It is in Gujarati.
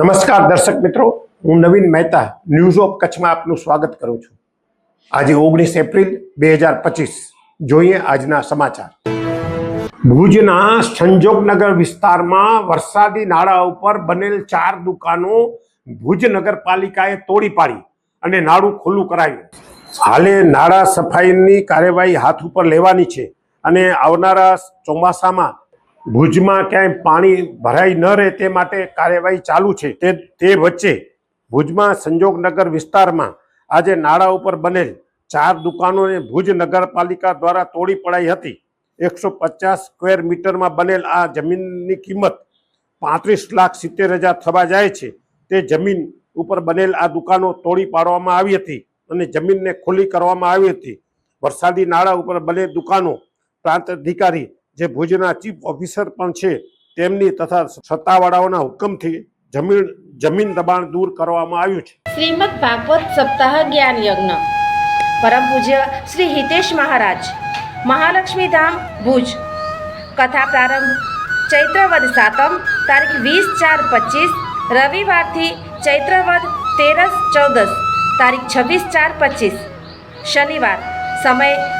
નમસ્કાર દર્શક મિત્રો, હું નવીન મહેતા ન્યૂઝ ઓફ કચ્છમાં આપનું સ્વાગત કરું છું. આજે ઓગણીસ એપ્રિલ બે હજાર પચીસ, જોઈએ આજના સમાચાર. ભુજના સંજોગનગર વિસ્તારમાં વરસાદી નાળા ઉપર બનેલ ચાર દુકાનો ભુજ નગરપાલિકાએ તોડી પાડી અને નાળું ખુલ્લું કરાયું. હાલે નાળા સફાઈની કાર્યવાહી હાથ ઉપર લેવાની છે અને આવનારા ચોમાસામાં ભુજમાં ક્યાંય પાણી ભરાઈ ન રહે તે માટે કાર્યવાહી ચાલુ છે. તે તે વચ્ચે ભુજમાં સંજોગનગર વિસ્તારમાં આજે નાળા ઉપર બનેલ ચાર દુકાનોને ભુજ નગરપાલિકા દ્વારા તોડી પડાઈ હતી. એકસો પચાસ સ્ક્વેર મીટરમાં બનેલ આ જમીનની કિંમત પાંત્રીસ લાખ સિત્તેર હજાર થવા જાય છે. તે જમીન ઉપર બનેલ આ દુકાનો તોડી પાડવામાં આવી હતી અને જમીનને ખુલ્લી કરવામાં આવી હતી. વરસાદી નાળા ઉપર બનેલ દુકાનો પ્રાંત અધિકારી જે ભુજના ચીફ ઓફિસર પણ છે, તેમની તથા સત્તાવાળાઓના હુકમથી જમીન જમીન દબાણ દૂર કરવામાં આવ્યું છે. શ્રીમદ ભાગવત સપ્તાહ જ્ઞાન યજ્ઞ. પરમ પૂજ્ય શ્રી હિતેશ મહારાજ. મહાલક્ષ્મી ધામ, ભુજ. કથા પ્રારંભ ચૈત્રવદ સાતમ, તારીખ વીસ ચાર પચીસ, રવિવારથી ચૈત્રવદ તેરસ ચૌદસ, તારીખ છવ્વીસ ચાર પચીસ. શનિવાર. સમય